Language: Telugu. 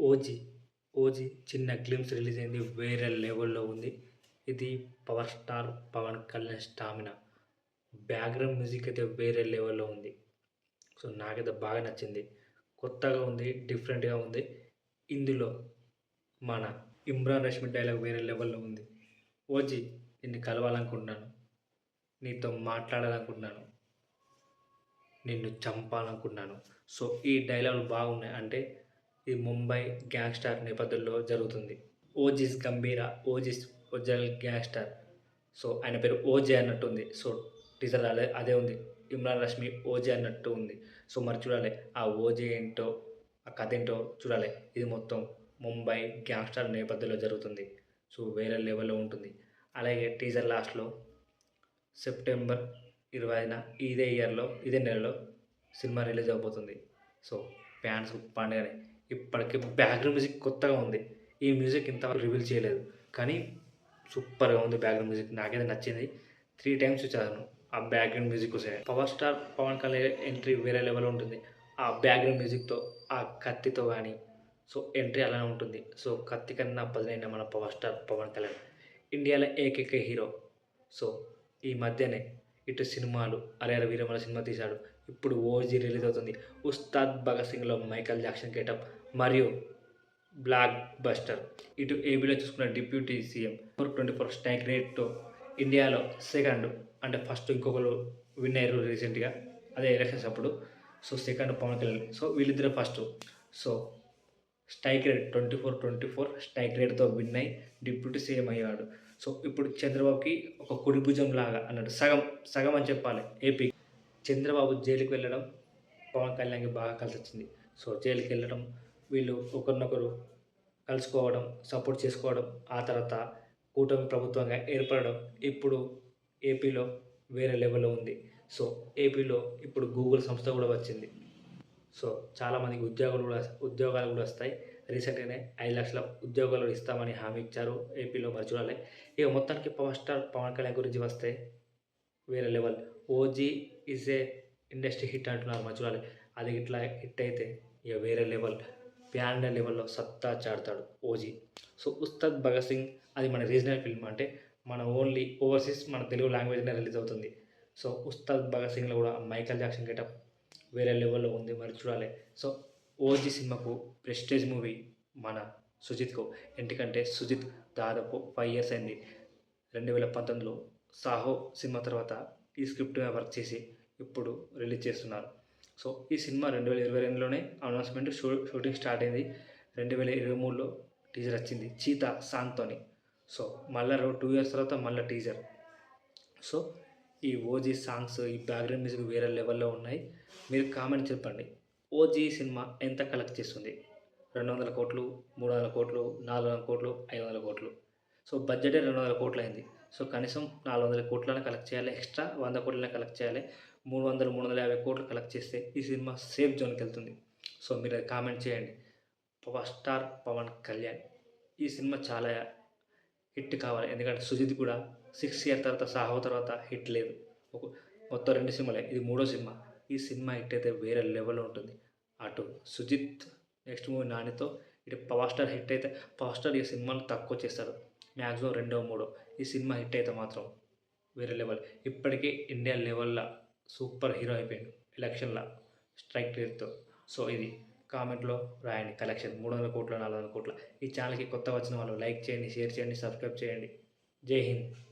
ఓజీ ఓజీ చిన్న గ్లిమ్స్ రిలీజ్ అయింది వేరే లెవెల్లో ఉంది. ఇది power star Pawan Kalyan stamina. Background music అయితే వేరే లెవెల్లో ఉంది. సో నాకైతే బాగా నచ్చింది. కొత్తగా ఉంది డిఫరెంట్గా ఉంది. ఇందులో మన ఇమ్రాన్ రష్మి డైలాగ్ వేరే లెవెల్లో ఉంది. ఓజీ నిన్ను కలవాలనుకుంటున్నాను. నీతో మాట్లాడాలనుకుంటున్నాను. నిన్ను చంపాలనుకుంటున్నాను. సో ఈ డైలాగులు బాగున్నాయి. అంటే ఇది ముంబై గ్యాంగ్స్టార్ నేపథ్యంలో జరుగుతుంది. ఓజిస్ గంభీర ఓజిస్ ఒరిజినల్ గ్యాంగ్స్టార్. సో ఆయన పేరు ఓజే అన్నట్టుంది. సో టీజర్ అదే అదే ఉంది. ఇమ్రాన్ రష్మి ఓజే అన్నట్టు ఉంది. సో మరి చూడాలి ఆ ఓజే ఏంటో ఆ కథ ఏంటో చూడాలి. ఇది మొత్తం ముంబై గ్యాంగ్స్టార్ నేపథ్యంలో జరుగుతుంది. సో వేరే లెవెల్లో ఉంటుంది. అలాగే టీజర్ లాస్ట్లో సెప్టెంబర్ ఇరవైన ఇదే ఇయర్లో ఇదే నెలలో సినిమా రిలీజ్ అవబోతుంది. సో ఫ్యాన్స్ పండుగనే. ఇప్పటికి బ్యాక్గ్రౌండ్ మ్యూజిక్ కొత్తగా ఉంది. ఈ మ్యూజిక్ ఇంతవరకు రివీల్ చేయలేదు. కానీ సూపర్గా ఉంది బ్యాక్గ్రౌండ్ మ్యూజిక్ నాకైతే నచ్చింది. త్రీ టైమ్స్ చదివాను ఆ బ్యాక్గ్రౌండ్ మ్యూజిక్ కోసం power star Pawan Kalyan entry వేరే లెవెల్ ఉంటుంది. ఆ బ్యాక్గ్రౌండ్ మ్యూజిక్తో ఆ కత్తితో కానీ సో ఎంట్రీ అలానే ఉంటుంది. సో కత్తి కన్నా బదులైన మన పవర్ స్టార్ పవన్ కళ్యాణ్. ఇండియాలో ఏకైక హీరో సో ఈ మధ్యనే ఇటు సినిమాలు అరేర వీరమల సినిమా తీశాడు. ఇప్పుడు ఓజీ రిలీజ్ అవుతుంది. ఉస్తాద్ భగత్ సింగ్లో మైకల్ జాక్సన్ గెటప్ మరియు బ్లాక్ బస్టర్. ఇటు ఏబీలో చూసుకున్న deputy CM four twenty four stock రేట్తో ఇండియాలో సెకండ్ అంటే ఫస్ట్ ఇంకొకరు విన్ అయ్యారు రీసెంట్గా అదే ఎలక్షన్స్ అప్పుడు. So second Pawan Kalyan. So వీళ్ళిద్దరు first. So strike rate twenty four twenty four strike రేట్తో win అయ్యి డిప్యూటీ సీఎం అయ్యాడు. సో ఇప్పుడు చంద్రబాబుకి ఒక కుడి భుజం లాగా అన్నాడు. సగం సగం అని చెప్పాలి ఏపీ. చంద్రబాబు జైలుకి వెళ్ళడం పవన్ కళ్యాణ్కి బాగా కలిసి వచ్చింది. సో జైలుకి వెళ్ళడం వీళ్ళు ఒకరినొకరు కలుసుకోవడం సపోర్ట్ చేసుకోవడం ఆ తర్వాత కూటమి ప్రభుత్వంగా ఏర్పడడం ఇప్పుడు ఏపీలో వేరే లెవెల్లో ఉంది. సో ఏపీలో ఇప్పుడు గూగుల్ సంస్థ కూడా వచ్చింది. సో చాలామందికి ఉద్యోగాలు కూడా ఉద్యోగాలు కూడా వస్తాయి. రీసెంట్గానే ఐదు లక్షల ఉద్యోగాలు ఇస్తామని హామీ ఇచ్చారు ఏపీలో మరి చూడాలి. ఇక మొత్తానికి పవర్ స్టార్ పవన్ కళ్యాణ్ గురించి వస్తే వేరే level. OG is a industry hit అంటున్నారు మరి చూడాలి. అది ఇట్లా హిట్ అయితే ఇక వేరే లెవెల్. ప్యాన్ లెవెల్లో సత్తా చాడతాడు ఓజీ. సో ఉస్తాద్ భగత్ సింగ్ అది మన రీజనల్ ఫిల్మ్ అంటే మన ఓన్లీ ఓవర్సీస్ మన తెలుగు లాంగ్వేజ్నే రిలీజ్ అవుతుంది. సో ఉస్తాద్ భగత్ సింగ్లో కూడా మైకల్ జాక్సన్ గెటప్ వేరే లెవెల్లో ఉంది మరి చూడాలి. సో ఓజీ సినిమాకు ప్రెస్టేజ్ మూవీ మన సుజిత్కు. ఎందుకంటే సుజిత్ దాదాపు ఫైవ్ ఇయర్స్ అయింది. రెండు వేల పంతొమ్మిదిలో సాహో సినిమా తర్వాత ఈ స్క్రిప్ట్ వర్క్ చేసి ఇప్పుడు రిలీజ్ చేస్తున్నారు. సో ఈ సినిమా రెండు వేల ఇరవై రెండులోనే అనౌన్స్మెంట్ షూ షూటింగ్ స్టార్ట్ అయింది. రెండు వేల ఇరవై మూడులో టీజర్ వచ్చింది చీత సాంగ్తోని. సో మళ్ళీ టూ ఇయర్స్ తర్వాత మళ్ళీ టీజర్. సో ఈ ఓజీ సాంగ్స్ ఈ బ్యాక్గ్రౌండ్ మ్యూజిక్ వేరే లెవెల్లో ఉన్నాయి. మీరు కామెంట్ చెప్పండి. ఓజీ సినిమా ఎంత కలెక్ట్ చేస్తుంది? రెండు వందల కోట్లు మూడు వందల కోట్లు నాలుగు వందల కోట్లు ఐదు వందల కోట్లు. సో బడ్జెటే రెండు వందల కోట్లు అయింది. సో కనీసం నాలుగు వందల కోట్లనే కలెక్ట్ చేయాలి. ఎక్స్ట్రా వంద కోట్లనే కలెక్ట్ చేయాలి. మూడు వందలు మూడు వందల యాభై కోట్లు కలెక్ట్ చేస్తే ఈ సినిమా సేఫ్ జోన్కి వెళ్తుంది. సో మీరు అది కామెంట్ చేయండి. పవర్ స్టార్ పవన్ కళ్యాణ్ ఈ సినిమా చాలా హిట్ కావాలి. ఎందుకంటే సుజిత్ కూడా సిక్స్ ఇయర్ తర్వాత సాహో తర్వాత హిట్ లేదు. ఒక మొత్తం రెండు సినిమాలే. ఇది మూడో సినిమా. ఈ సినిమా హిట్ అయితే వేరే లెవెల్లో ఉంటుంది. అటు సుజిత్ నెక్స్ట్ మూవీ నానితో ఇటు పవర్ స్టార్ హిట్ అయితే పవర్ స్టార్ ఈ సినిమాను తక్కువ చేస్తారు. మ్యాక్సిమం రెండో మూడో. ఈ సినిమా హిట్ అయితే మాత్రం వేరే లెవెల్ ఇప్పటికే ఇండియా లెవెల్లో సూపర్ హీరో అయిపోయింది ఎలక్షన్లో స్ట్రైక్ రేట్తో. సో ఇది కామెంట్లో రాయండి. కలెక్షన్ మూడు వందల కోట్ల నాలుగు వందల కోట్ల. ఈ ఛానల్కి కొత్త వచ్చిన వాళ్ళు లైక్ చేయండి షేర్ చేయండి సబ్స్క్రైబ్ చేయండి. జై హింద్.